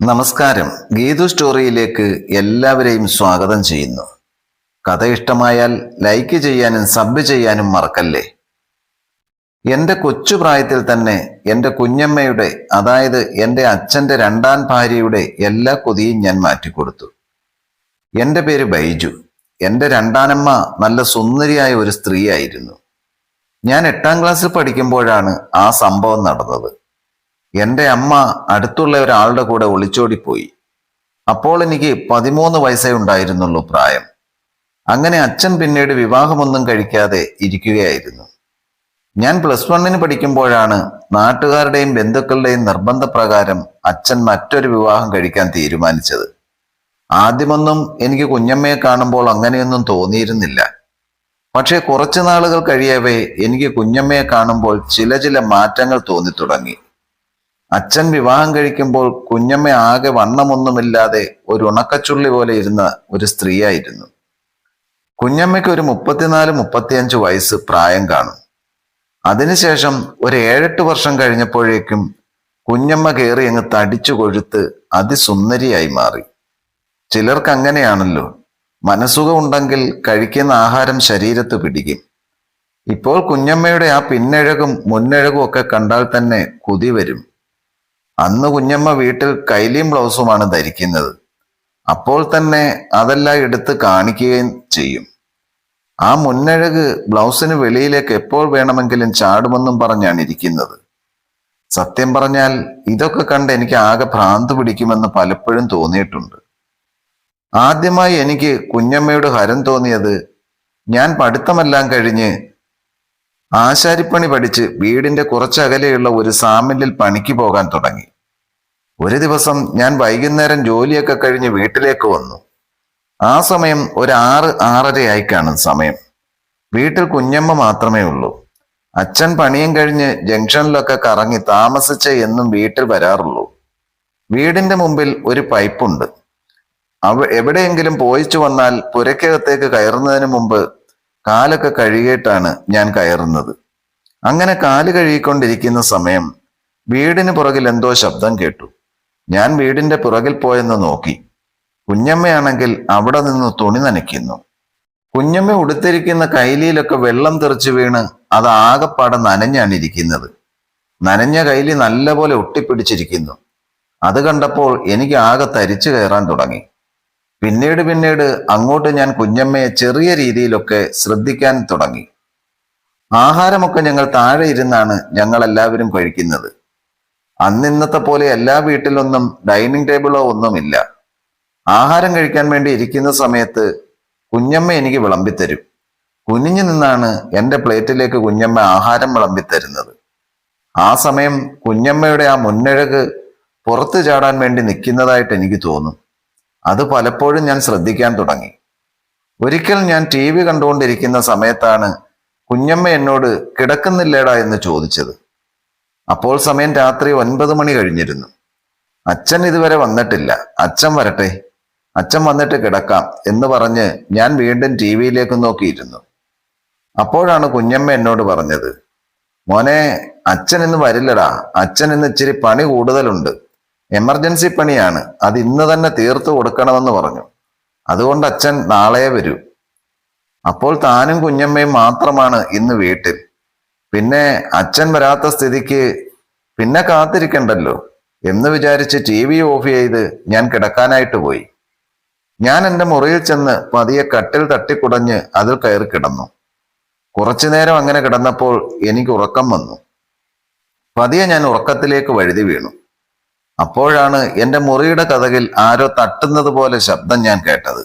നമസ്കാരം. ഗീതു സ്റ്റോറിയിലേക്ക് എല്ലാവരെയും സ്വാഗതം ചെയ്യുന്നു. കഥ ഇഷ്ടമായാൽ ലൈക്ക് ചെയ്യാനും സബ് ചെയ്യാനും മറക്കല്ലേ? എന്റെ കൊച്ചു പ്രായത്തിൽ തന്നെ എന്റെ കുഞ്ഞമ്മയുടെ അതായത് എന്റെ അച്ഛന്റെ രണ്ടാം ഭാര്യയുടെ എല്ലാ കൊതിയും ഞാൻ മാറ്റിക്കൊടുത്തു. എന്റെ പേര് ബൈജു. എന്റെ രണ്ടാനമ്മ നല്ല സുന്ദരിയായ ഒരു സ്ത്രീയായിരുന്നു. ഞാൻ എട്ടാം ക്ലാസ്സിൽ പഠിക്കുമ്പോഴാണ് ആ സംഭവം നടന്നത്. എന്റെ അമ്മ അടുത്തുള്ള ഒരാളുടെ കൂടെ ഒളിച്ചോടിപ്പോയി. അപ്പോൾ എനിക്ക് പതിമൂന്ന് വയസ്സേ ഉണ്ടായിരുന്നുള്ളൂ പ്രായം. അങ്ങനെ അച്ഛൻ പിന്നീട് വിവാഹമൊന്നും കഴിക്കാതെ ഇരിക്കുകയായിരുന്നു. ഞാൻ പ്ലസ് വണ്ണിന് പഠിക്കുമ്പോഴാണ് നാട്ടുകാരുടെയും ബന്ധുക്കളുടെയും നിർബന്ധപ്രകാരം അച്ഛൻ മറ്റൊരു വിവാഹം കഴിക്കാൻ തീരുമാനിച്ചത്. ആദ്യമൊന്നും എനിക്ക് കുഞ്ഞമ്മയെ കാണുമ്പോൾ അങ്ങനെയൊന്നും തോന്നിയിരുന്നില്ല. പക്ഷേ കുറച്ചു നാളുകൾ കഴിയവേ എനിക്ക് കുഞ്ഞമ്മയെ കാണുമ്പോൾ ചില ചില മാറ്റങ്ങൾ തോന്നി തുടങ്ങി അച്ഛൻ വിവാഹം കഴിക്കുമ്പോൾ കുഞ്ഞമ്മ ആകെ വണ്ണമൊന്നുമില്ലാതെ ഒരു ഉണക്കച്ചുള്ളി പോലെ ഇരുന്ന ഒരു സ്ത്രീയായിരുന്നു. കുഞ്ഞമ്മയ്ക്ക് ഒരു മുപ്പത്തിനാല് മുപ്പത്തിയഞ്ച് വയസ്സ് പ്രായം കാണും. അതിനുശേഷം ഒരു ഏഴെട്ട് വർഷം കഴിഞ്ഞപ്പോഴേക്കും കുഞ്ഞമ്മ കയറി അങ്ങ് തടിച്ചു കൊഴുത്ത് അതിസുന്ദരിയായി മാറി. ചിലർക്ക് അങ്ങനെയാണല്ലോ മനസ്സുഖം ഉണ്ടെങ്കിൽ കഴിക്കുന്ന ആഹാരം ശരീരത്ത് പിടിക്കും. ഇപ്പോൾ കുഞ്ഞമ്മയുടെ ആ പിന്നഴകും മുന്നഴകും ഒക്കെ കണ്ടാൽ തന്നെ കുതി വരും. അന്ന് കുഞ്ഞമ്മ വീട്ടിൽ കൈലിയും ബ്ലൗസുമാണ് ധരിക്കുന്നത്. അപ്പോൾ തന്നെ അതെല്ലാം എടുത്ത് കാണിക്കുകയും ചെയ്യും. ആ മുന്നഴക് ബ്ലൗസിന് വെളിയിലേക്ക് എപ്പോൾ വേണമെങ്കിലും ചാടുമെന്നും പറഞ്ഞാണ് ഇരിക്കുന്നത്. സത്യം പറഞ്ഞാൽ ഇതൊക്കെ കണ്ട് എനിക്ക് ആകെ ഭ്രാന്ത് പിടിക്കുമെന്ന് പലപ്പോഴും തോന്നിയിട്ടുണ്ട്. ആദ്യമായി എനിക്ക് കുഞ്ഞമ്മയോട് ഹരം തോന്നിയത് ഞാൻ പഠിത്തമെല്ലാം കഴിഞ്ഞ് ആശാരിപ്പണി പഠിച്ച് വീടിന്റെ കുറച്ചകലെയുള്ള ഒരു സാമില്ലിൽ പണിക്ക് പോകാൻ തുടങ്ങി. ഒരു ദിവസം ഞാൻ വൈകുന്നേരം ജോലിയൊക്കെ കഴിഞ്ഞ് വീട്ടിലേക്ക് വന്നു. ആ സമയം ഒരു ആറ് ആറരയായി കാണും സമയം. വീട്ടിൽ കുഞ്ഞമ്മ മാത്രമേ ഉള്ളൂ. അച്ഛൻ പണിയും കഴിഞ്ഞ് ജംഗ്ഷനിലൊക്കെ കറങ്ങി താമസിച്ച് എന്നും വീട്ടിൽ വരാറുള്ളൂ. വീടിന്റെ മുമ്പിൽ ഒരു പൈപ്പുണ്ട്. അവ എവിടെയെങ്കിലും പോയിച്ചു വന്നാൽ പുരക്കകത്തേക്ക് കയറുന്നതിന് മുമ്പ് കാലൊക്കെ കഴുകിയിട്ടാണ് ഞാൻ കയറുന്നത്. അങ്ങനെ കാൽ കഴുകിക്കൊണ്ടിരിക്കുന്ന സമയം വീടിന് പുറകിൽ എന്തോ ശബ്ദം കേട്ടു. ഞാൻ വീടിന്റെ പുറകിൽ പോയെന്ന് നോക്കി. കുഞ്ഞമ്മയാണെങ്കിൽ അവിടെ നിന്ന് തുണി നനയ്ക്കുന്നു. കുഞ്ഞമ്മ ഉടുത്തിരിക്കുന്ന കൈലിയിലൊക്കെ വെള്ളം തെറിച്ചു വീണ് അത് ആകെപ്പാടെ നനഞ്ഞാണ് ഇരിക്കുന്നത്. നനഞ്ഞ കൈലി നല്ലപോലെ ഒട്ടിപ്പിടിച്ചിരിക്കുന്നു. അത് കണ്ടപ്പോൾ എനിക്ക് ആകെ തരിച്ചു കയറാൻ തുടങ്ങി. പിന്നീട് പിന്നീട് അങ്ങോട്ട് ഞാൻ കുഞ്ഞമ്മയെ ചെറിയ രീതിയിലൊക്കെ ശ്രദ്ധിക്കാൻ തുടങ്ങി. ആഹാരമൊക്കെ ഞങ്ങൾ താഴെ ഇരുന്നാണ് ഞങ്ങൾ എല്ലാവരും കഴിക്കുന്നത് അന്നിന്നത്തെ പോലെ എല്ലാ വീട്ടിലൊന്നും ഡൈനിങ് ടേബിളോ ഒന്നുമില്ല. ആഹാരം കഴിക്കാൻ വേണ്ടി ഇരിക്കുന്ന സമയത്ത് കുഞ്ഞമ്മ എനിക്ക് വിളമ്പിത്തരും. കുനിഞ്ഞു നിന്നാണ് എന്റെ പ്ലേറ്റിലേക്ക് കുഞ്ഞമ്മ ആഹാരം വിളമ്പിത്തരുന്നത്. ആ സമയം കുഞ്ഞമ്മയുടെ ആ മുന്നഴക് പുറത്തു ചാടാൻ വേണ്ടി നിൽക്കുന്നതായിട്ട് എനിക്ക് തോന്നും. അത് പലപ്പോഴും ഞാൻ ശ്രദ്ധിക്കാൻ തുടങ്ങി. ഒരിക്കൽ ഞാൻ ടി വി കണ്ടുകൊണ്ടിരിക്കുന്ന സമയത്താണ് കുഞ്ഞമ്മ എന്നോട് കിടക്കുന്നില്ലേടാ എന്ന് ചോദിച്ചത്. അപ്പോൾ സമയം രാത്രി ഒൻപത് മണി കഴിഞ്ഞിരുന്നു. അച്ഛൻ ഇതുവരെ വന്നിട്ടില്ല. അച്ഛൻ വരട്ടെ. അച്ഛൻ വന്നിട്ട് കിടക്കാം എന്ന് പറഞ്ഞ് ഞാൻ വീണ്ടും ടി വിയിലേക്ക് നോക്കിയിരുന്നു. അപ്പോഴാണ് കുഞ്ഞമ്മ എന്നോട് പറഞ്ഞത് മോനെ അച്ഛൻ ഇന്ന് വരില്ലടാ. അച്ഛൻ ഇന്ന് ഇച്ചിരി പണി കൂടുതലുണ്ട്. എമർജൻസി പണിയാണ്. അത് ഇന്ന് തന്നെ തീർത്തു കൊടുക്കണമെന്ന് പറഞ്ഞു. അതുകൊണ്ട് അച്ഛൻ നാളെ വരൂ. അപ്പോൾ താനും കുഞ്ഞമ്മയും മാത്രമാണ് ഇന്ന് വീട്ടിൽ. പിന്നെ അച്ഛൻ വരാത്ത സ്ഥിതിക്ക് പിന്നെ കാത്തിരിക്കണ്ടല്ലോ എന്ന് വിചാരിച്ച് ടി വി ഓഫ് ചെയ്ത് ഞാൻ കിടക്കാനായിട്ട് പോയി. ഞാൻ എന്റെ മുറിയിൽ ചെന്ന് പതിയെ കട്ടിൽ തട്ടിക്കുടഞ്ഞ് അതിൽ കയറി കിടന്നു. കുറച്ചു നേരം അങ്ങനെ കിടന്നപ്പോൾ എനിക്ക് ഉറക്കം വന്നു. പതിയെ ഞാൻ ഉറക്കത്തിലേക്ക് വഴുതി വീണു. അപ്പോഴാണ് എന്റെ മുറിയുടെ കഥകിൽ ആരോ തട്ടുന്നത് പോലെ ശബ്ദം ഞാൻ കേട്ടത്.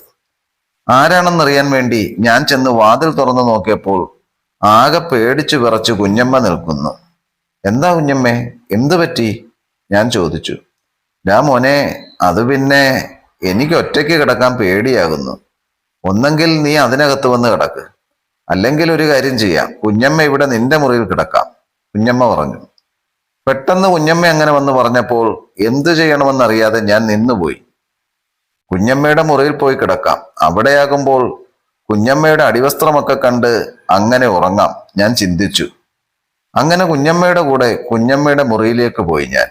ആരാണെന്നറിയാൻ വേണ്ടി ഞാൻ ചെന്ന് വാതിൽ തുറന്നു നോക്കിയപ്പോൾ ആകെ പേടിച്ചു വിറച്ച് കുഞ്ഞമ്മ നിൽക്കുന്നു. എന്താ കുഞ്ഞമ്മേ എന്തു പറ്റി? ഞാൻ ചോദിച്ചു. രാ മോനെ അത് പിന്നെ എനിക്ക് ഒറ്റയ്ക്ക് കിടക്കാൻ പേടിയാകുന്നു. ഒന്നെങ്കിൽ നീ അതിനകത്ത് വന്ന് കിടക്ക്. അല്ലെങ്കിൽ ഒരു കാര്യം ചെയ്യാം. കുഞ്ഞമ്മ ഇവിടെ നിന്റെ മുറിയിൽ കിടക്കാം കുഞ്ഞമ്മ പറഞ്ഞു. പെട്ടെന്ന് കുഞ്ഞമ്മ അങ്ങനെ വന്ന് പറഞ്ഞപ്പോൾ എന്തു ചെയ്യണമെന്നറിയാതെ ഞാൻ നിന്നുപോയി. കുഞ്ഞമ്മയുടെ മുറിയിൽ പോയി കിടക്കാം. അവിടെയാകുമ്പോൾ കുഞ്ഞമ്മയുടെ അടിവസ്ത്രമൊക്കെ കണ്ട് അങ്ങനെ ഉറങ്ങാം. ഞാൻ ചിന്തിച്ചു. അങ്ങനെ കുഞ്ഞമ്മയുടെ കൂടെ കുഞ്ഞമ്മയുടെ മുറിയിലേക്ക് പോയി ഞാൻ.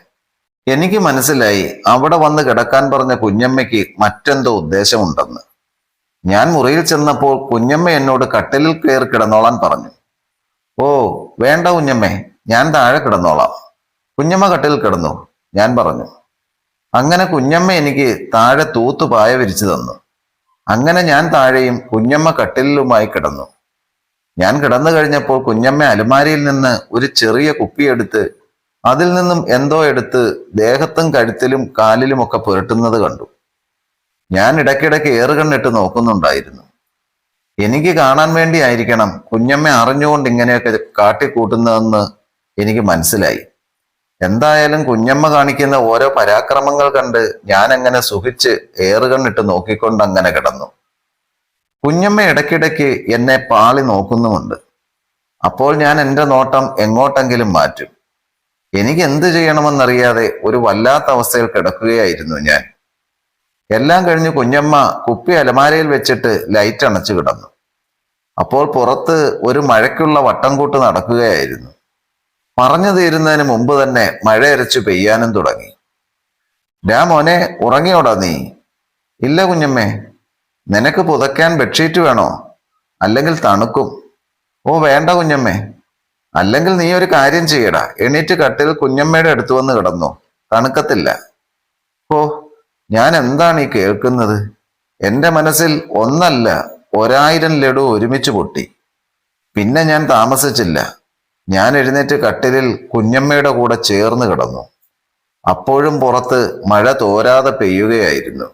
എനിക്ക് മനസ്സിലായി അവിടെ വന്ന് കിടക്കാൻ പറഞ്ഞ കുഞ്ഞമ്മയ്ക്ക് മറ്റെന്തോ ഉദ്ദേശമുണ്ടെന്ന്. ഞാൻ മുറിയിൽ ചെന്നപ്പോൾ കുഞ്ഞമ്മ എന്നോട് കട്ടിലിൽ കയറി കിടന്നോളാൻ പറഞ്ഞു. ഓ വേണ്ട കുഞ്ഞമ്മേ ഞാൻ താഴെ കിടന്നോളാം. കുഞ്ഞമ്മ കട്ടിൽ കിടന്നു. ഞാൻ പറഞ്ഞു അങ്ങനെ കുഞ്ഞമ്മ എനിക്ക് താഴെ തൂത്തു പായ വിരിച്ചു തന്നു. അങ്ങനെ ഞാൻ താഴെയും കുഞ്ഞമ്മ കട്ടിലുമായി കിടന്നു. ഞാൻ കിടന്നു കഴിഞ്ഞപ്പോൾ കുഞ്ഞമ്മ അലുമാരിയിൽ നിന്ന് ഒരു ചെറിയ കുപ്പിയെടുത്ത് അതിൽ നിന്നും എന്തോ എടുത്ത് ദേഹത്തും കഴുത്തിലും കാലിലുമൊക്കെ പുരട്ടുന്നത് കണ്ടു. ഞാൻ ഇടയ്ക്കിടയ്ക്ക് ഏറുകണ്ണിട്ട് നോക്കുന്നുണ്ടായിരുന്നു. എനിക്ക് കാണാൻ വേണ്ടിയായിരിക്കണം കുഞ്ഞമ്മ അറിഞ്ഞുകൊണ്ട് ഇങ്ങനെയൊക്കെ കാട്ടിക്കൂട്ടുന്നതെന്ന് എനിക്ക് മനസ്സിലായി. എന്തായാലും കുഞ്ഞമ്മ കാണിക്കുന്ന ഓരോ പരാക്രമങ്ങൾ കണ്ട് ഞാൻ അങ്ങനെ സുഖിച്ച് ഏറുകണ്ണിട്ട് നോക്കിക്കൊണ്ട് അങ്ങനെ കിടന്നു. കുഞ്ഞമ്മ ഇടയ്ക്കിടയ്ക്ക് എന്നെ പാളി നോക്കുന്നുമുണ്ട്. അപ്പോൾ ഞാൻ എന്റെ നോട്ടം എങ്ങോട്ടെങ്കിലും മാറ്റും. എനിക്ക് എന്ത് ചെയ്യണമെന്നറിയാതെ ഒരു വല്ലാത്ത അവസ്ഥയിൽ കിടക്കുകയായിരുന്നു ഞാൻ. എല്ലാം കഴിഞ്ഞ് കുഞ്ഞമ്മ കുപ്പി അലമാരയിൽ വെച്ചിട്ട് ലൈറ്റ് അണച്ചു കിടന്നു. അപ്പോൾ പുറത്ത് ഒരു മഴയ്ക്കുള്ള വട്ടം കൂട്ട് നടക്കുകയായിരുന്നു. പറഞ്ഞു തീരുന്നതിന് മുമ്പ് തന്നെ മഴ അരച്ചു പെയ്യാനും തുടങ്ങി. രാമോനെ ഉറങ്ങിയോടാ നീ? ഇല്ല കുഞ്ഞമ്മേ നിനക്ക് പുതയ്ക്കാൻ ബെഡ്ഷീറ്റ് വേണോ? അല്ലെങ്കിൽ തണുക്കും? ഓ വേണ്ട കുഞ്ഞമ്മേ. അല്ലെങ്കിൽ നീ ഒരു കാര്യം ചെയ്യടാ. എണീറ്റ് കട്ടിൽ കുഞ്ഞമ്മയുടെ അടുത്ത് വന്ന് കിടന്നു. തണുക്കത്തില്ല. ഓ ഞാൻ എന്താണ് ഈ കേൾക്കുന്നത്? എന്റെ മനസ്സിൽ ഒന്നല്ല ഒരായിരം ലഡു ഒരുമിച്ച് പൊട്ടി. പിന്നെ ഞാൻ താമസിച്ചില്ല. ഞാൻ എഴുന്നേറ്റ് കട്ടിലിൽ കുഞ്ഞമ്മയുടെ കൂടെ ചേർന്ന് കിടന്നു. അപ്പോഴും പുറത്ത് മഴ തോരാതെ പെയ്യുകയായിരുന്നു.